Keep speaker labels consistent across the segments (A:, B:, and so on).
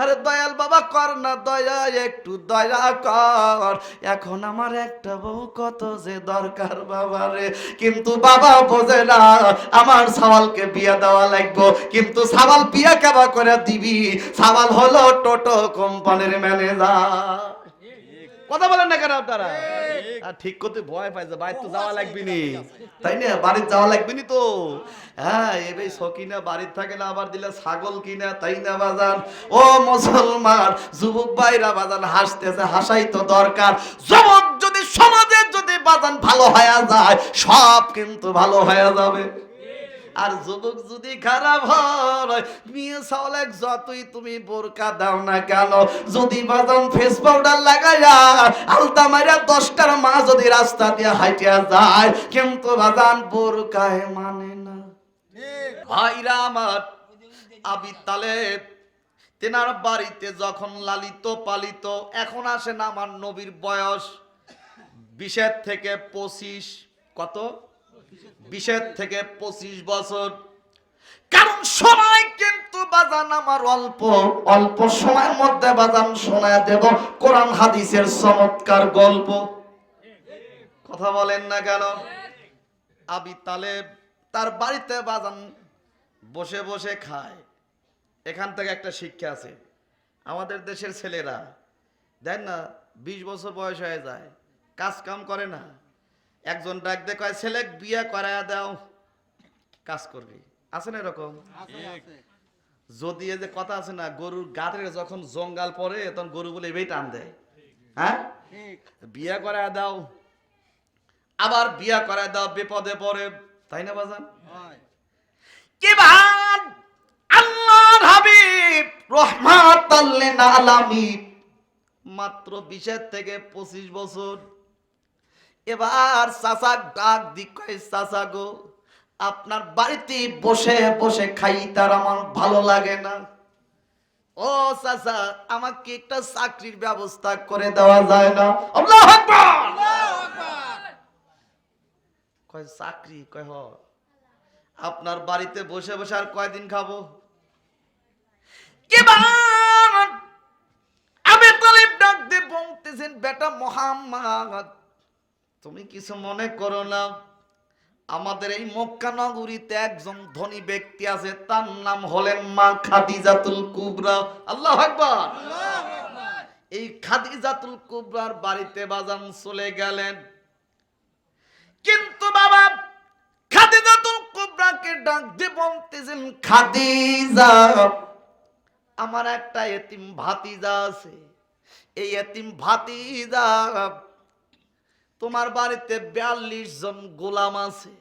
A: আরে দয়াল বাবা, কর না দয়া, একটু দয়া কর। এখন আমার একটা বউ, কত যে দরকার বাবা রে। কিন্তু বাবা বোঝে না, আমার সাওয়ালকে বিয়া দেওয়া লাগবো। কিন্তু সাওয়াল বিয়া কেবা করে দিবি? সাওয়াল হলো টোটো কোম্পানির ম্যানেজার। কথা বলেন না কেন আপনারা? ঠিক করতে ভয় পাইছে বাইরে তো যাওয়া লাগবে নি। তাই না? বাড়ির যাওয়া লাগবে নি তো। হ্যাঁ এবার সকিনা বাড়ির থাকে না আবার দিলে ছাগল কিনা তাই না বাজান? ও মুসলমান যুবক ভাইরা বাজান হাসতেছে হাসাই তো দরকার। যুবক যদি সমাজের যদি বাজান ভালো হয়ে যায় সব কিন্তু ভালো হয়ে যাবে। আর যুবক যদি খারাপ হয় মেয়ে সাওলেক যতই তুমি বোরকা দাও না কেন যদি বাদাম ফেস পাউডার লাগাইয়া আলতা মারিয়া দশটার মা যদি রাস্তা দিয়ে হাইটিয়া যায় কিন্তু বাদান বোরকায় মানে না। ভাইরা আমার আবি তালেব তেনার বাড়িতে যখন লালিত পালিত এখন আসে না আমার নবীর বয়স বিশের থেকে পঁচিশ কত? বিশের থেকে পঁচিশ বছর। কারণ সময় কিন্তু বাজান আমার অল্প। অল্প সময়ের মধ্যে বাজান শোনায় দেব কোরআন হাদিসের চমৎকার গল্প। কথা বলেন না কেন? আবি তালেব তার বাড়িতে বাজান বসে বসে খায়। এখান থেকে একটা শিক্ষা আছে। আমাদের দেশের ছেলেরা, দেন না, বিশ বছর বয়স হয়ে যায় কাজ কাম করে না। একজন ডাক দিয়ে কয় ছেলে বিয়ে করায় দাও। কাজ করবি। আছে না এরকম? যদি এই যে কথা আছে না গরুর গাতের যখন জঙ্গাল পড়ে তখন গরু বলে এবেই টান দেয়। হ্যাঁ? বিয়ে করায় দাও। আবার বিয়ে করায় দাও বিপদে পড়ে। তাই না বাজান? কিবার আল্লাহর হাবিব রহমাতাল্লিন আলামিন মাত্র বিশের থেকে পঁচিশ বছর এবার চাচা ডাক দিক চাচা গো, আপনার বাড়িতে বসে বসে খাই, তার আমার ভালো লাগে না। ও চাচা, আমাকে একটা চাকরির ব্যবস্থা করে দেওয়া যায় না। কয়, চাকরি? কয়, হ। আপনার বাড়িতে বসে বসে আর কয়দিন খাব? আবে তালিব ডাক দিয়ে বলতেছেন, বেটা মোহাম্মদ তুমি কিছু মনে করো না। আমাদের এই মক্কা নগরীতে একজন ধনী ব্যক্তি আছে, তার নাম হলেন মা খাদিজাতুল কুবরা। আল্লাহ আকবার। এই খাদিজাতুল কুবরার বাড়িতে বাজান চলে গেলেন। কিন্তু বাবা, খাদিজাতুল কুবরাকে ডাক দিয়ে বলতেছেন, খাদিজা, আমার একটা এতিম ভাতিজা আছে। এই এতিম ভাতিজা তোমার বাড়িতে বিয়াল্লিশ জন গোলাম আছে।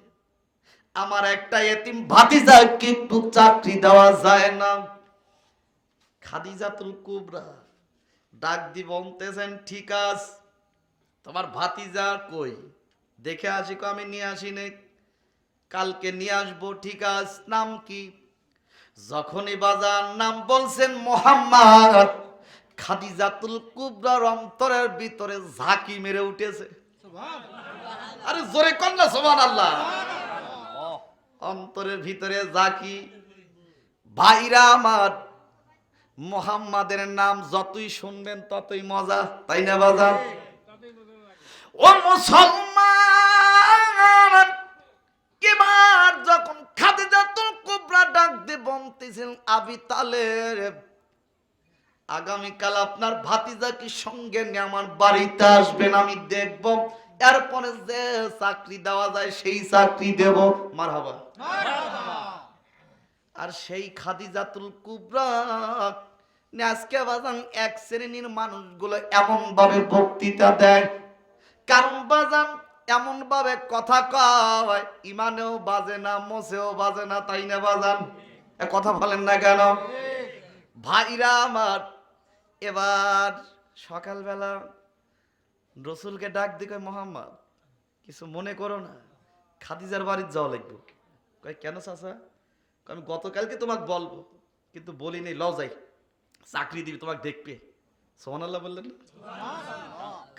A: আমার একটা এতিম ভাতিজা কিন্তু চাকরি দেওয়া যায় না। খাদিজাতুল কুবরা, ডাক দি বলতেছেন ঠিক আছে? তোমার ভাতিজা কই? দেখে আসি কো, আমি নিয়ে আসি নে কালকে নিয়ে আসব, ঠিক আছে? নাম কি? যখনই বাজার নাম বলছেন মোহাম্মদ, খাদিজাতুল কুবরার অন্তরের ভিতরে ঝাঁকি মেরে উঠেছে। আরে জোরে কন্যা সোমান আল্লাহ অন্তরের ভিতরে জাকি ভাইরা আমার মোহাম্মদের নাম যতই শুনবেন ততই মজা তাই না বাজার ও মুসলমান এবার যখন খাদিজাতুল কুবরা ডাক দিয়ে বলতেছেন আবি তালের আগামীকাল আপনার ভাতিজাকে সঙ্গে নিয়ে আমার বাড়িতে আসবেন, আমি দেখব। এরপরে যে চাকরি দেওয়া যায় সেই চাকরি দেব। মারহাবা। আর সেই খাদিজাতুল কুবরা আজকে এক শ্রেণির মানুষগুলো এমন ভাবে বক্তৃতা দেয়। কারণ বাজান এমন ভাবে কথা কয়, ইমানেও বাজে না মোসেও বাজে না, তাই না বাজান? কথা বলেন না কেন? ভাইরা আমার এবার সকালবেলা রসুলকে ডাক দিকে মোহাম্মদ, কিছু মনে করো না, খাদিজার বাড়ির যাওয়া লাগবে। কয়, কেন চাচা? আমি গতকালকে তোমাকে বলব, কিন্তু বলি নেই লও যাই, চাকরি দিবি, তোমাকে দেখবে। সোহান আল্লাহ বললেন?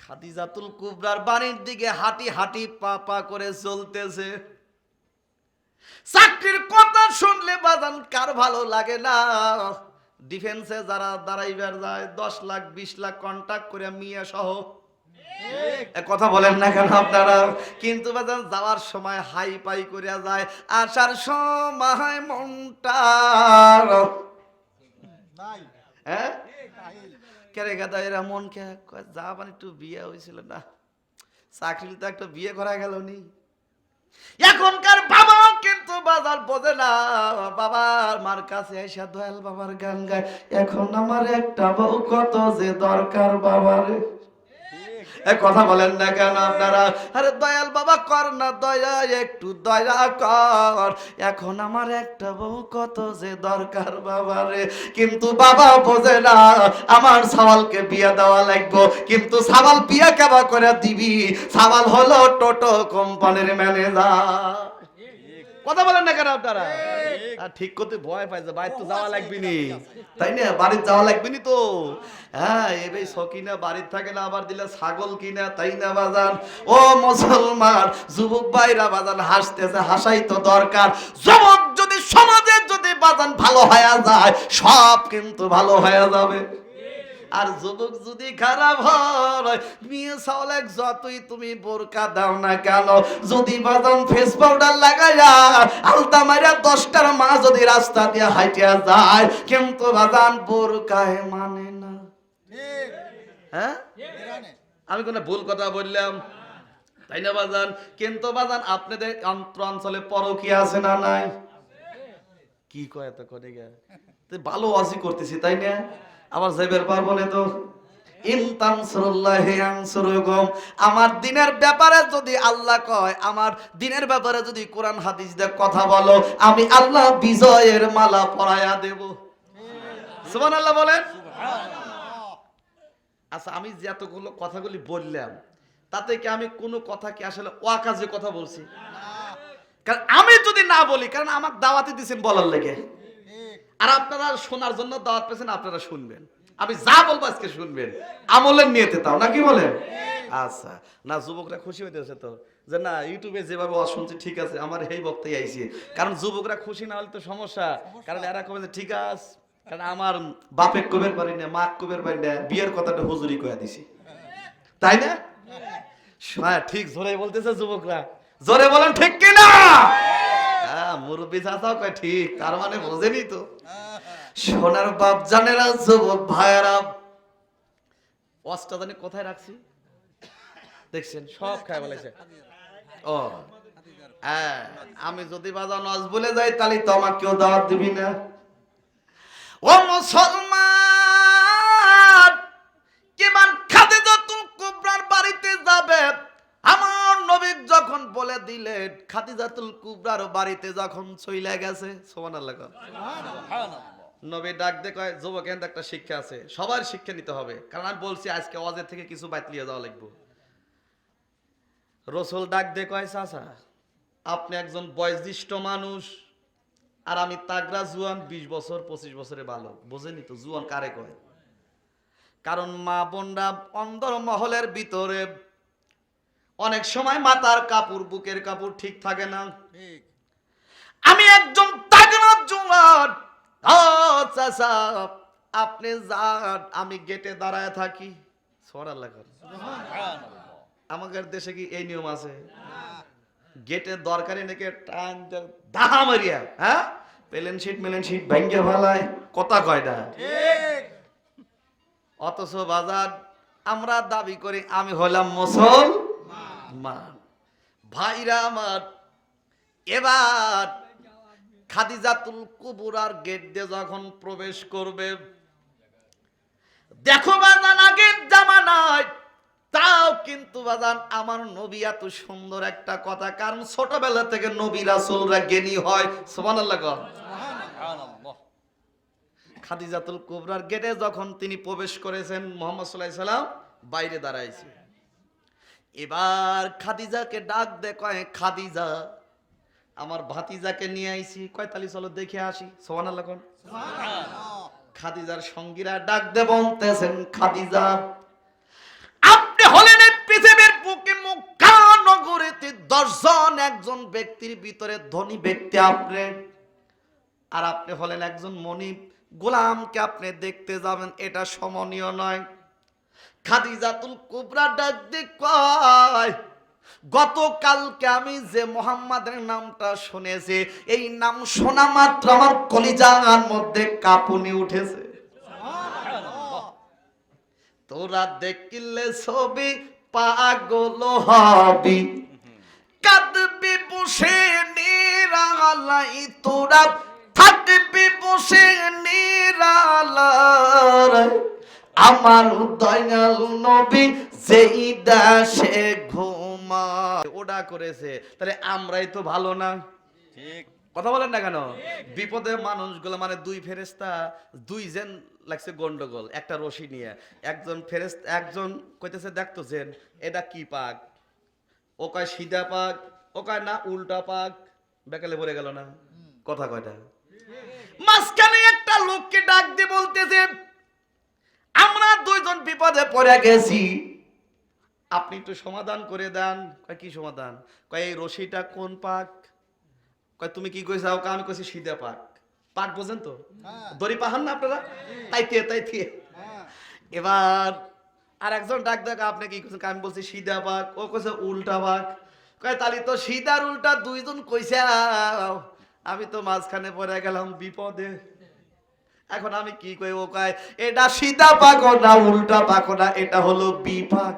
A: খাদিজাতুল কুবরার বাড়ির দিকে হাঁটি হাঁটি পা পা করে চলতেছে। চাকরির কথা শুনলে বাজান, কার ভালো লাগে না? ডিফেন্সে যারা দাঁড়াইবার যায় দশ লাখ বিশ লাখ কন্ট্যাক্ট করে মিয়া সহ। কথা বলেন না কেন আপনারা? কিন্তু যাওয়ার সময় হাই পাই করিয়া যায় আসার সময় মনটা হ্যাঁ কেরে গাদা এরা মন কে? যা মানে একটু বিয়ে হয়েছিল না। চাকরি তো একটা বিয়ে করা গেল নি। এখনকার বাবা কিন্তু বাজার বোঝে না। বাবার মার কাছে এসে দয়াল বাবার গান গায়। এখন আমার একটা বউ কত যে দরকার বাবারে। কথা বলেন না কেন আপনারা? আরে দয়াল বাবা, কর না দয়া, একটু দয়া কর। এখন আমার একটা বউ কত যে দরকার বাবারে। কিন্তু বাবা বোঝে না, আমার সাওয়ালকে বিয়ে দেওয়া লাগবো। কিন্তু সাওয়াল বিয়ে কেবা করে দিবি? সাওয়াল হলো টোটো কোম্পানির ম্যানেজার। কথা বলেন না কেন আপনারা? আর ঠিক করতে ভয় পাইছে বাইরে তো যাওয়া লাগবে নি। তাই না? বাড়ির যাওয়া লাগবে নি তো। হ্যাঁ এবার সকিনা বাড়ির থাকে না আবার দিলে ছাগল কিনা তাই না বাজান? ও মুসলমান যুবক ভাইরা বাজান হাসতেছে হাসাই তো দরকার। যুবক যদি সমাজে যদি বাজান ভালো হয়ে যায় সব কিন্তু ভালো হয়ে যাবে। আর যুবক যদি খারাপ হয় মেয়ে সাওলেক যতই তুমি বোরকা দাও না কেন যদি বাদাম ফেস পাউডার লাগাইয়া আলতা মারিয়া দশটার মা যদি রাস্তা দিয়ে হাইটিয়া যায় কিন্তু বাদান বোরকায় মানে না। হ্যাঁ? আমি কোনো ভুল কথা বললাম? তাই না বাজান? কিন্তু বাজান আপনাদের অন্তর অঞ্চলে পরকি আছে না নাই? কি কয় এত করে ভালো ওয়াজি করতেছি তাই না? আবার যাইবার পারব না তো। আমার দিনের ব্যাপারে যদি আল্লাহ কয় আমার দিনের ব্যাপারে যদি কোরআন হাদিস দিয়ে কথা বলো আমি আল্লাহ বিজয়ের মালা পরায়া দেব। সুবহানাল্লাহ বলেন। আচ্ছা আমি যে এতগুলো কথাগুলি বললাম তাতে কি আমি কোনো কথা কি আসলে ওয়াকাজে কথা বলছি? কারণ আমি যদি না বলি কারণ আমার দাওয়াতে দিয়েছেন বলার লেগে। আর আপনারা শোনার জন্য দাওয়াত পেয়েছেন, আপনারা শুনবেন। আমি যা বলব আজকে শুনবেন। আমলের নিয়েতে তাও নাকি বলেন আচ্ছা। না, যুবকরা খুশি হইতেছে তো। যে না, ইউটিউবে যেভাবে ওয়াজ ঠিক আছে, আমার এই বক্তাই আইছি। কারণ যুবকরা খুশি না হলে তো সমস্যা। কারণ এরা কবে ঠিক আছে কারণ আমার বাপে কবের পারি না মা কবের পারি না, বিয়ের কথাটা হুজুরি কয়া দিছি। তাই না? হ্যাঁ ঠিক জোরে বলতেছে যুবকরা। জোরে বলেন ঠিক কিনা? মুরব্বী চাচাও কয়, ঠিক, তার মানে বোঝেনি তো। সোনার বাপ যুবক জানি কোথায় রাখছি? দেখছেন, সব খায় বলেছে। ও হ্যাঁ আমি যদি বাজার নজ বলে যাই, তাহলে তো আমার কেউ দাওয়াত দিবি না। ও মুসলমান! দিলেন খাদিজাতুল কুবরার বাড়িতে যখন চইলা গেছে কও। নবী ডাক কয় যুবক একটা শিক্ষা আছে সবার শিক্ষা নিতে হবে। কারণ আমি বলছি আজকে ওয়াজের থেকে কিছু বাইত লিয়ে যাওয়া লাগবে। রসুল ডাক কয় চাচা আপনি একজন বয়োজ্যেষ্ঠ মানুষ আর আমি তাগরা জুয়ান বিশ বছর পঁচিশ বছরে ভালো বোঝেনি তো জুয়ান কারে কয়? কারণ মা বোনরা অন্দর মহলের ভিতরে অনেক সময় মাথার কাপড় বুকের কাপড় ঠিক থাকে না। আমি একজন তাগরা জুয়ান। আপনি যান আমি গেটে দাঁড়ায় থাকি। আমাদের দেশে কি এই নিয়ম আছে? গেটের দরকারি নাকি টান দাহা মারিয়া হ্যাঁ? পেলেন শিট মেলেন শিট ভেঙ্গে ফেলায় কথা কয়টা অথচ বাজার আমরা দাবি করি আমি হলাম মুসলমান ভাইরা আমার এবার খাদিজাতুল কুবুরার গেট দিয়ে যখন প্রবেশ করবে দেখো বাজান আগের জামানায় তাও কিন্তু বাজান আমার নবী এত সুন্দর একটা কথা কারণ ছোটবেলা থেকে নবী রাসুলরা জ্ঞানী হয় সুবহানাল্লাহ কর খাদিজাতুল কুবরার গেটে যখন তিনি প্রবেশ করেছেন মোহাম্মদ সাল্লাল্লাহু সাল্লাম বাইরে দাঁড়াইছে। এবার খাদিজাকে ডাক দে কয় খাদিজা আমার ভাতিজাকে নিয়ে আইছি। কয়তালি চলো দেখে আসি। সোহানাল্লাহ কোন? খাদিজার সঙ্গীরা ডাক দে বলতেছেন খাদিজা আপনি হলেন এই পৃথিবীর বুকে মুখা নগরীতে দশজন একজন ব্যক্তির ভিতরে ধনী ব্যক্তি আপনি। আর আপনি হলেন একজন মনি গোলামকে আপনি দেখতে যাবেন এটা সমনীয় নয়। খাদিজাতুল কুবরা ডাক কয়, গতকালকে আমি যে মোহাম্মদের নামটা শুনেছি, এই নাম শোনা মাত্র আমার কলিজার মধ্যে কাঁপুনি উঠেছে। তোরা দেখিলে ছবি পাগল হবি, কাঁদবি বসে নিরালাই, তোরা থাকবি বসে নিরালাই আমার দয়াল নবী যেই দাসে ঘুমা ওটা করেছে। তাহলে আমরাই তো ভালো না।
B: ঠিক।
A: কথা বলেন না কেন? বিপদে মানুষগুলো মানে দুই ফেরেস্তা দুইজন লাগছে গন্ডগোল একটা রশি নিয়ে। একজন ফেরেস্ত একজন কইতেছে দেখতো যেন এটা কি পাক? ও কয় সিধা পাক। ও কয় না উল্টা পাক। বেকালে পড়ে গেল না। কথা কয়টা? মাঝখানে একটা লোককে ডাক দিয়ে বলতেছে আমরা দুইজন বিপদে পড়ে গেছি। আপনি একটু সমাধান করে দেন। কয় কি সমাধান? কয় এই রশিটা কোন পাক? কয় তুমি কি কইছাও কা আমি কইছি সিধা পাক। পাক বোঝেন তো? দড়ি পাহান না আপনারা? তাই দিয়ে তাই দিয়ে। এবার আর একজন ডাক দেখ আপনি কি কইছেন? আমি বলছি সিধা পাক। ও কইছে উল্টা পাক। কয় তালি তো সিধার উল্টা দুইজন কইছাও আমি তো মাঝখানে পড়ে গেলাম বিপদে। এখন আমি কি কই ও কয়? এটা সিধা পাকো না উল্টা পাকো না এটা হলো বিপাক।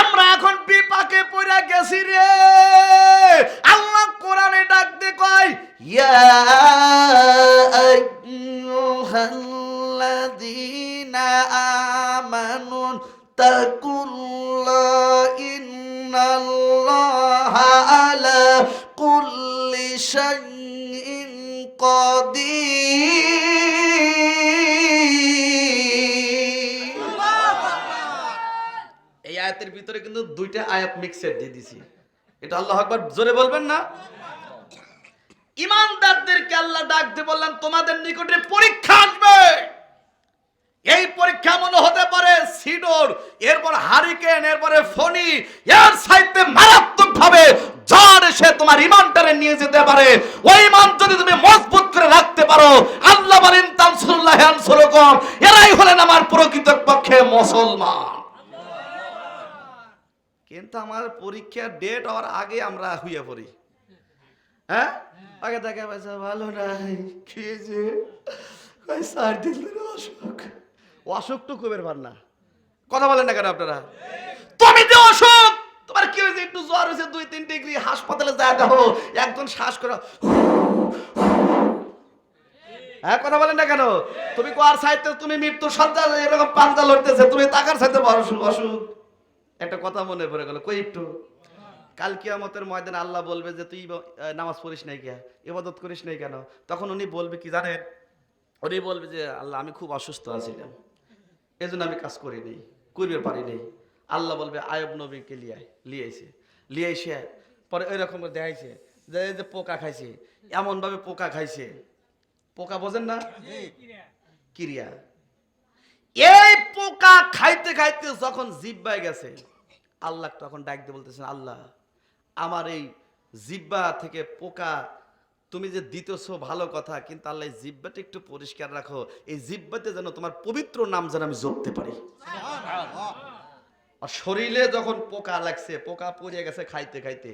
A: আমরা এখন বিপাকে পড়ে গেছি রে। আল্লাহ কোরআনে ডাক কয়, ইয়া আইয়ুহাল্লাযীনা আমানু তাকুল্লাহ, ইন্নাল্লাহা আলা কুল্লি শাইইন কাদির কিন্তু দুইটা আয়াত মিক্সের দিয়ে দিছি। এটা আল্লাহ আকবার জোরে বলবেন না? ইমানদারদেরকে আল্লাহ ডাক দিয়ে বললেন, তোমাদের নিকটে পরীক্ষা আসবে। এই পরীক্ষা মনে হতে পারে সিডোর, এরপর হারিকেন, এরপরে ফনি এর সাইতে মারাত্মক ভাবে ঝড় এসে তোমার ইমানটারে নিয়ে যেতে পারে। ওই ইমান যদি তুমি মজবুত করে রাখতে পারো, আল্লাহ বলেন তানসুল্লাহ এরাই হলেন আমার প্রকৃত পক্ষে মুসলমান। কিন্তু আমার পরীক্ষার ডেট হওয়ার আগে আমরা হইয়া পড়ি। হ্যাঁ? আগে দেখা পাইছে ভালো নাই যে? ধরে অসুখ। অসুখ তো খুবের ভার না। কথা বলেন না কেন আপনারা? তুমি যে অসুখ, তোমার কি হয়েছে? একটু জ্বর হয়েছে, দুই, তিন ডিগ্রি, হাসপাতালে যায় দেখো, একজন শ্বাস করে হ্যাঁ কথা বলেন না কেন? তুমি কোয়ার সাইতে, তুমি মৃত্যু সজ্জা এরকম পাঞ্জা লড়তেছে, তুমি তাকার সাইতে বড় অসুখ। একটা কথা মনে পড়ে গেল কই একটু? কাল কিয়ামতের ময়দানে আল্লাহ বলবে যে তুই নামাজ পড়িস নাই কে ইবাদত করিস নাই কেন? তখন উনি বলবে কি জানেন? উনি বলবে যে আল্লাহ আমি খুব অসুস্থ আছিলাম এই জন্য আমি কাজ করি নাই করবে পারি নাই। আল্লাহ বলবে আয়ব নবীকে লিয়াই লিয়াইছে লিয়াইছে। পরে ওই রকম দেখাইছে যে এই যে পোকা খাইছে এমনভাবে পোকা খাইছে। পোকা বোঝেন না? ক্রিয়া। এই পোকা খাইতে খাইতে যখন জিব্বায় গেছে, আল্লাহ তখন ডাক দিয়ে বলতেছেন, আল্লাহ, আমার এই জিব্বা থেকে পোকা, তুমি যে দিতেছো ভালো কথা, কিন্তু আল্লাহ জিব্বাটা একটু পরিষ্কার রাখো। এই জিব্বাতে যেন তোমার পবিত্র নাম যেন আমি জপতে পারি। আর শরীরে যখন পোকা লাগছে, পোকা পড়ে গেছে খাইতে খাইতে,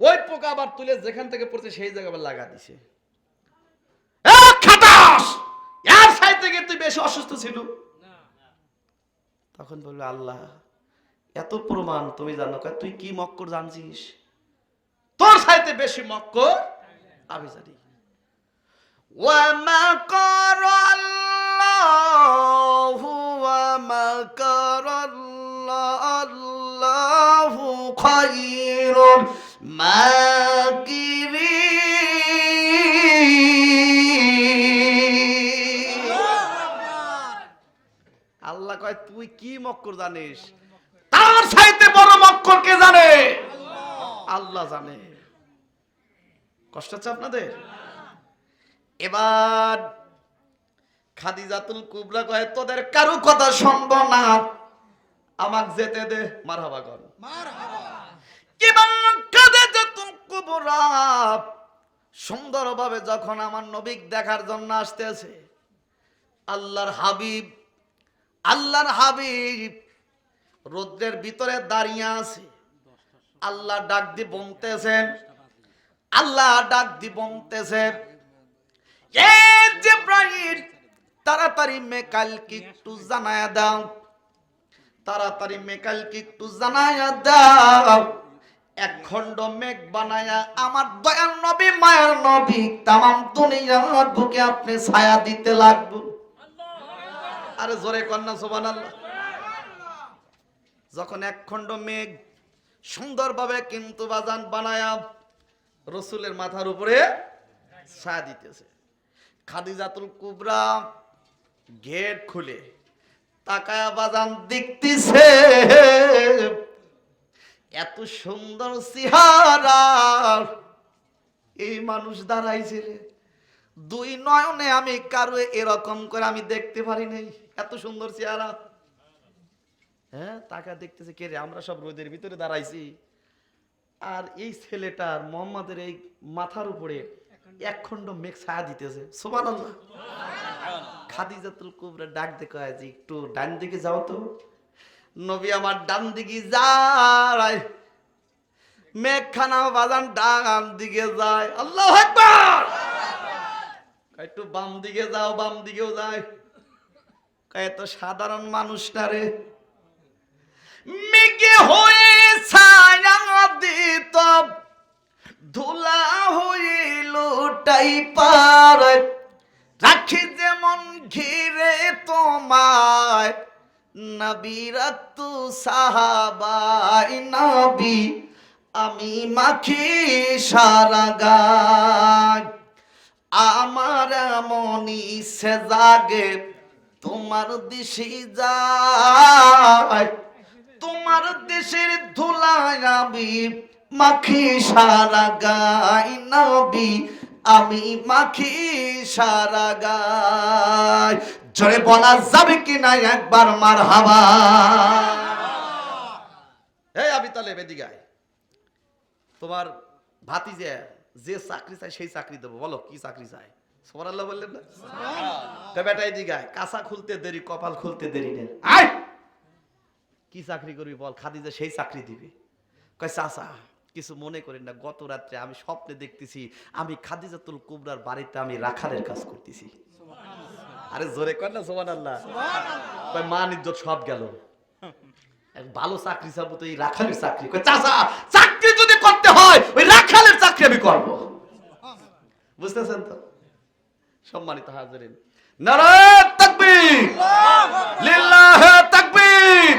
A: ওই পোকা আবার তুলে যেখান থেকে পড়ছে, সেই জায়গায় আবার লাগা দিছে। থেকে তুই বেশি অসুস্থ ছিল তখন বলবে আল্লাহ এত প্রমাণ তুমি জানো কয়, তুই কি মক্কর জানছিস তোর সাইতে বেশি মক্কর আমি জানি ومكر الله ومكر الله الله خير الماكرين কি মক্কর জানিস? তার সাইতে বড় মক্কর কে জানে? আল্লাহ। জানে। কষ্ট হচ্ছে আপনাদের? এবার খাদিজাতুল কুবরা কয় তোদের কারও কথা শুনব না। আমাক যেতে দে। মারহাবা কর। এবার খাদিজাতুল কুবরা সুন্দরভাবে যখন আমার নবিক দেখার জন্য আসতেছে আল্লাহর হাবিব আল্লাহর হাবিব রৌদ্রের ভিতরে দাঁড়িয়ে আছে। আল্লাহ ডাক দি বলতেছেন, আল্লাহ ডাক দি জিব্রাইল, তাড়াতাড়ি মেকালকে একটু জানায়া দাও, তাড়াতাড়ি মেকালকে একটু জানায়া দাও। এক খণ্ড মেঘ বানায়া আমার দয়াল নবী, মায়ের নবী, তামাম দুনিয়ার বুকে আপনি ছায়া দিতে লাগবো। আরে জোরে কন্যা সোবান যখন এক খণ্ড মেঘ সুন্দরভাবে কিন্তু বাজান বানায়া রসুলের মাথার উপরে ছায়া দিতেছে। খাদিজাতুল কুবরা গেট খুলে তাকায়া বাজান দেখতেছে, এত সুন্দর চেহারা। এই মানুষ দাঁড়াইছে রে। দুই নয়নে আমি কারও এরকম করে আমি দেখতে পারি নাই। এত সুন্দর চেহারা। হ্যাঁ তাকা দেখতেছে, কে রে, আমরা সব রোদের ভিতরে দাঁড়াইছি। আর এই ছেলেটার মোহাম্মদের এই মাথার উপরে এক খণ্ড মেঘ ছায়া দিতেছে। সোমান আল্লাহ খাদিজাতুল কুবরা ডাক দেখো আজ একটু ডান দিকে যাও তো। নবী আমার ডান দিকে যায়। মেঘখানা বাজান ডান দিকে যায়। আল্লাহ একবার একটু বাম দিকে যাও বাম দিকেও যায় এত সাধারণ মানুষ না রে? মেঘে হয়ে ছায়া দিত ধুলা হয়ে লোটাই পার রাখি যেমন ঘিরে তোমায় নবীরাতু সাহাবাই নবী, আমি মাখি সারা গায়। আমার মনি সে জাগে, তোমার দিশি যায়। তোমার দেশের ধুলায় আমি মাখি সারা গাই নবী, আমি মাখি সারা গাই। জোরে বলা যাবে কি না একবার মার হাওয়া এই আমি তাহলে বেদিগায় তোমার ভাতিজে যে চাকরি চাই সেই চাকরি দেবো। বলো কি চাকরি সোমার আল্লাহ বললেন না? তা বেটা এদিকে কাঁচা খুলতে দেরি কপাল খুলতে দেরি নেই। আয়! কি চাকরি করবি বল খাদিজা সেই চাকরি দিবি। কয় চাচা কিছু মনে করেন না গত রাত্রে আমি স্বপ্নে দেখতেছি আমি খাদিজাতুল কুবরার বাড়িতে আমি রাখালের কাজ করতেছি। আরে জোরে কর না সোমান আল্লাহ। মান ইজ্জত সব গেল। এক ভালো চাকরি চাবো তো এই রাখালের চাকরি। চাচা চাকরি যদি করতে হয় ওই রাখালের চাকরি আমি করব। বুঝতেছেন তো? সম্মানিত হাজারিন। নারায়ণ তাকবীর! লিল্লাহ তাকবীর!